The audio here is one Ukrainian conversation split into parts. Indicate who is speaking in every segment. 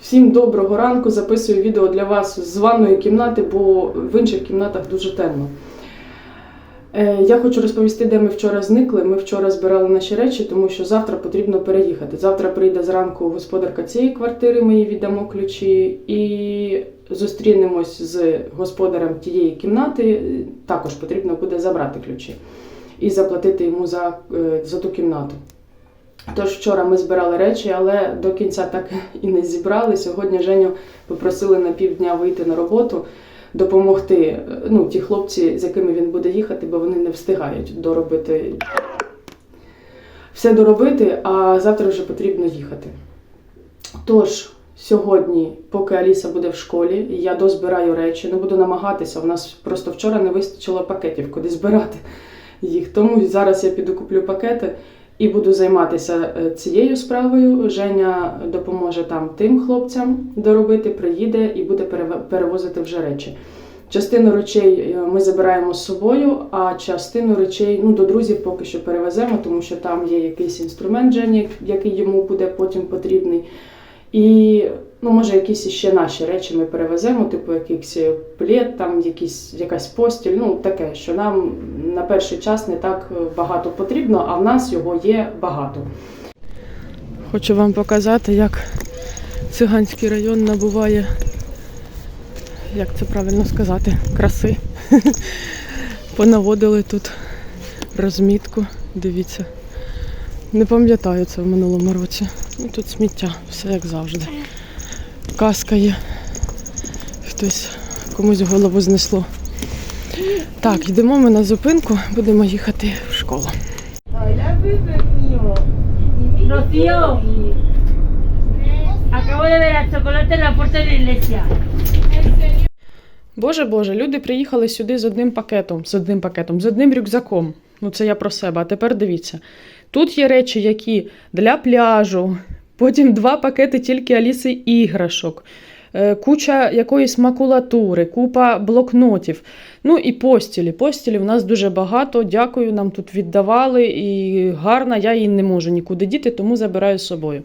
Speaker 1: Всім доброго ранку. Записую відео для вас з ванної кімнати, бо в інших кімнатах дуже темно. Е, Я хочу розповісти, де ми вчора зникли. Ми вчора збирали наші речі, тому що завтра потрібно переїхати. Завтра прийде зранку господарка цієї квартири, ми їй віддамо ключі і зустрінемось з господарем тієї кімнати. Також потрібно буде забрати ключі і заплатити йому за, е, за ту кімнату. Тож вчора ми збирали речі, але до кінця так і не зібрали. Сьогодні Женю попросили на півдня вийти на роботу, допомогти. Ну, ті хлопці, з якими він буде їхати, бо вони не встигають доробити все доробити, а завтра вже потрібно їхати. Тож, сьогодні, поки Аліса буде в школі, я дозбираю речі, не буду намагатися. У нас просто вчора не вистачило пакетів, куди збирати їх. Тому зараз я піду куплю пакети і буду займатися е, цією справою. Женя допоможе там тим хлопцям доробити, приїде і буде перевозити вже речі. Частину речей е, ми забираємо з собою, а частину речей ну, до друзів поки що перевеземо, тому що там є якийсь інструмент Жені, який йому буде потім потрібний. І ну, може якісь ще наші речі ми перевеземо, типу якийсь плед, там якісь, якась постіль, ну таке, що нам на перший час не так е, багато потрібно, а в нас його є багато. Хочу вам показати, як циганський район набуває, як це правильно сказати, краси. Понаводили тут розмітку, дивіться. Не пам'ятаю це в минулому році. Ну, тут сміття, все як завжди. Казка є. Хтось комусь голову знесло. Так, йдемо ми на зупинку, будемо їхати в школу.
Speaker 2: Rocío, acabo de ver a.
Speaker 1: Боже Боже, люди приїхали сюди з одним пакетом, з одним пакетом, з одним рюкзаком. Ну це я про себе. А тепер дивіться. Тут є речі, які для пляжу, потім два пакети тільки Аліси іграшок, е, куча якоїсь макулатури, купа блокнотів. Ну і постілі. Постілі в нас дуже багато. Дякую, нам тут віддавали і гарна, я її не можу нікуди діти, тому забираю з собою.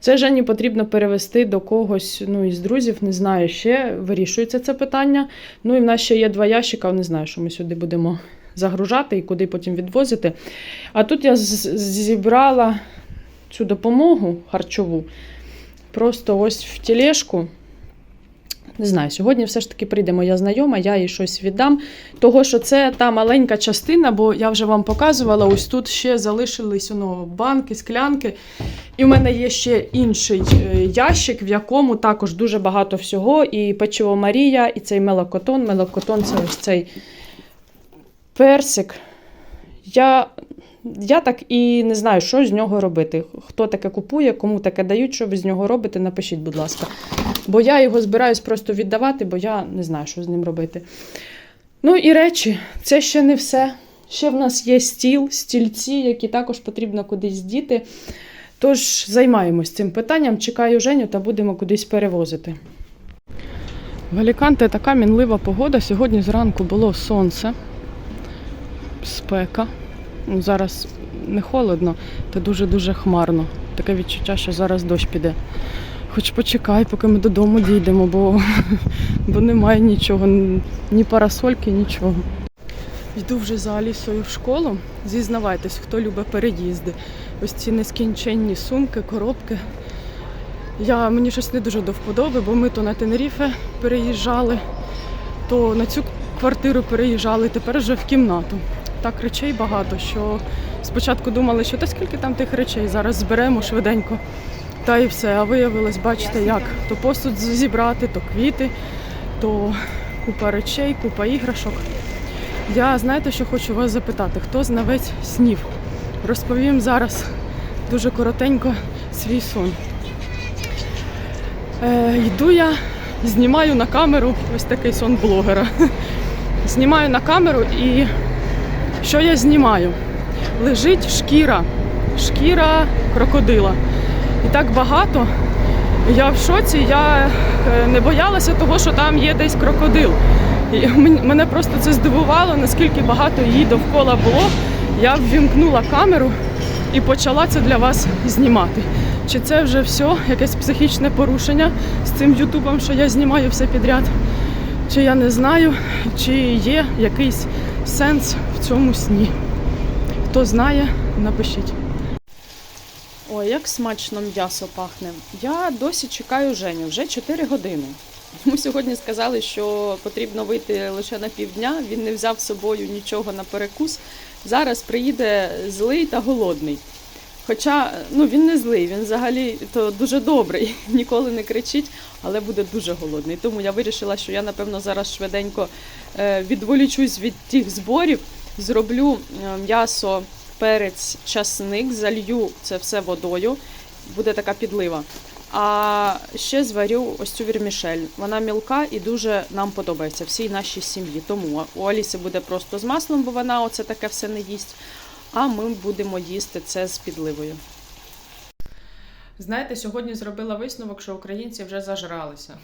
Speaker 1: Це Жені потрібно перевести до когось ну, із друзів, не знаю ще, вирішується це питання. Ну і в нас ще є два ящика, не знаю, що ми сюди будемо загружати і куди потім відвозити. А тут я зібрала цю допомогу харчову просто ось в тележку. Не знаю, сьогодні все ж таки прийде моя знайома, я їй щось віддам. Того, що це та маленька частина, бо я вже вам показувала, ось тут ще залишились воно, банки, склянки. І в мене є ще інший е, ящик, в якому також дуже багато всього. І печиво Марія, і цей мелокотон. Мелокотон це ось цей персик. Я, я так і не знаю, що з нього робити. Хто таке купує, кому таке дають, що ви з нього робите, напишіть, будь ласка. Бо я його збираюсь просто віддавати, бо я не знаю, що з ним робити. Ну і речі, це ще не все. Ще в нас є стіл, стільці, які також потрібно кудись діти. Тож займаємось цим питанням, чекаю Женю та будемо кудись перевозити. В Аліканте така мінлива погода. Сьогодні зранку було сонце, спека. Ну, Зараз не холодно, та дуже-дуже хмарно. Таке відчуття, що зараз дощ піде. Хоч почекай, поки ми додому дійдемо, бо, бо немає нічого, ні парасольки, нічого. Йду вже за Алісою в школу. Зізнавайтесь, хто любить переїзди. Ось ці нескінченні сумки, коробки. Я, мені щось не дуже до вподоби, бо ми то на Тенеріфе переїжджали, то на цю квартиру переїжджали, тепер вже в кімнату. Так речей багато, що спочатку думали, що та скільки там тих речей, зараз зберемо швиденько. Та і все. А виявилось, бачите, як то посуд зібрати, то квіти, то купа речей, купа іграшок. Я знаєте, що хочу вас запитати, хто знавець снів? Розповім зараз дуже коротенько свій сон. Е, йду я, знімаю на камеру ось такий сон блогера. Знімаю на камеру і що я знімаю? Лежить шкіра, шкіра крокодила. І так багато. Я в шоці, я е, не боялася того, що там є десь крокодил. І мене просто це здивувало, наскільки багато її довкола було. Я ввімкнула камеру і почала це для вас знімати. Чи це вже все, якесь психічне порушення з цим Ютубом, що я знімаю все підряд? Чи я не знаю, чи є якийсь сенс в цьому сні? Хто знає, напишіть. Ой, як смачно м'ясо пахне. Я досі чекаю Женю, вже 4 години. Йому сьогодні сказали, що потрібно вийти лише на півдня. Він не взяв з собою нічого на перекус. Зараз приїде злий та голодний. Хоча ну, він не злий, він взагалі то дуже добрий, ніколи не кричить, але буде дуже голодний. Тому я вирішила, що я напевно зараз швиденько е, відволічусь від тих зборів, зроблю е, м'ясо, перець, часник, залью це все водою, буде така підлива. А ще зварю ось цю вірмішель. Вона мілка і дуже нам подобається всій нашій сім'ї. Тому у Аліси буде просто з маслом, бо вона оце таке все не їсть. А ми будемо їсти це з підливою. Знаєте, сьогодні зробила висновок, що українці вже зажралися.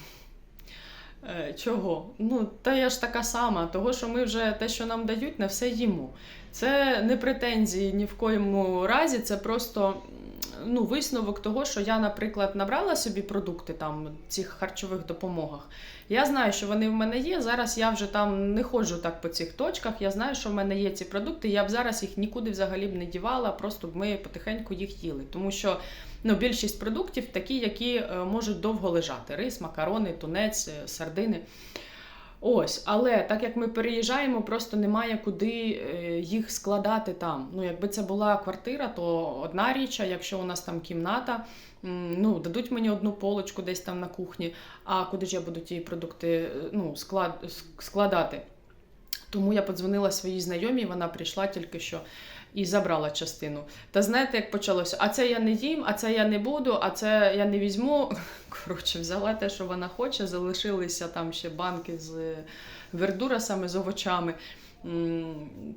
Speaker 1: Е, Чого? Ну, та я ж така сама, того, що ми вже те, що нам дають, не все їмо. Це не претензії ні в коєму разі, це просто ну, висновок того, що я, наприклад, набрала собі продукти там цих харчових допомогах. Я знаю, що вони в мене є. Зараз я вже там не ходжу так по цих точках. Я знаю, що в мене є ці продукти. Я б зараз їх нікуди взагалі б не дівала, просто б ми потихеньку їх їли. Тому що ну, більшість продуктів такі, які е, можуть довго лежати: рис, макарони, тунець, е, сардини. Ось, але так як ми переїжджаємо, просто немає куди е, їх складати там. Ну, якби це була квартира, то одна річ, а якщо у нас там кімната, ну дадуть мені одну полочку десь там на кухні. А куди ж я буду ті продукти е, ну, склад, складати? Тому я подзвонила своїй знайомій, вона прийшла тільки що і забрала частину. Та знаєте, як почалося? А це я не їм, а це я не буду, а це я не візьму. Коротше, взяла те, що вона хоче, залишилися там ще банки з е, вердурасами, з овочами.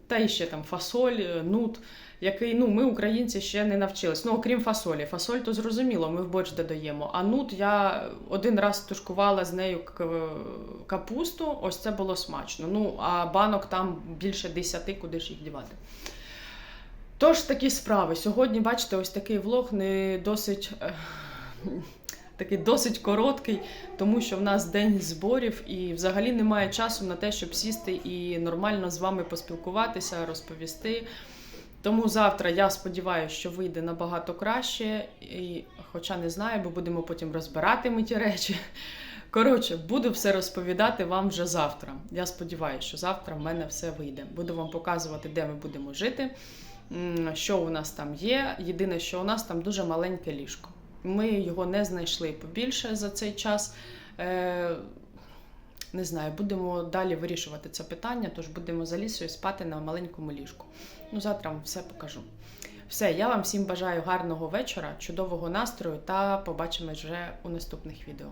Speaker 1: Та і ще там фасоль, е, нут, який ну, ми, українці, ще не навчились. Ну, окрім фасолі. Фасоль то зрозуміло, ми в борщ додаємо. А нут я один раз тушкувала з нею капусту, ось це було смачно. Ну, а банок там більше десяти, куди ж їх дівати. Тож такі справи. Сьогодні, бачите, ось такий влог не досить. е, Такий досить короткий, тому що в нас день зборів і взагалі немає часу на те, щоб сісти і нормально з вами поспілкуватися, розповісти. Тому завтра я сподіваюся, що вийде набагато краще, і, хоча не знаю, бо будемо потім розбирати ми ті речі. Коротше, буду все розповідати вам вже завтра. Я сподіваюся, що завтра в мене все вийде. Буду вам показувати, де ми будемо жити, що у нас там є. Єдине, що у нас там дуже маленьке ліжко. Ми його не знайшли побільше за цей час. Е, не знаю, будемо далі вирішувати це питання, тож будемо за лісою спати на маленькому ліжку. Ну, завтра вам все покажу. Все, я вам всім бажаю гарного вечора, чудового настрою та побачимось вже у наступних відео.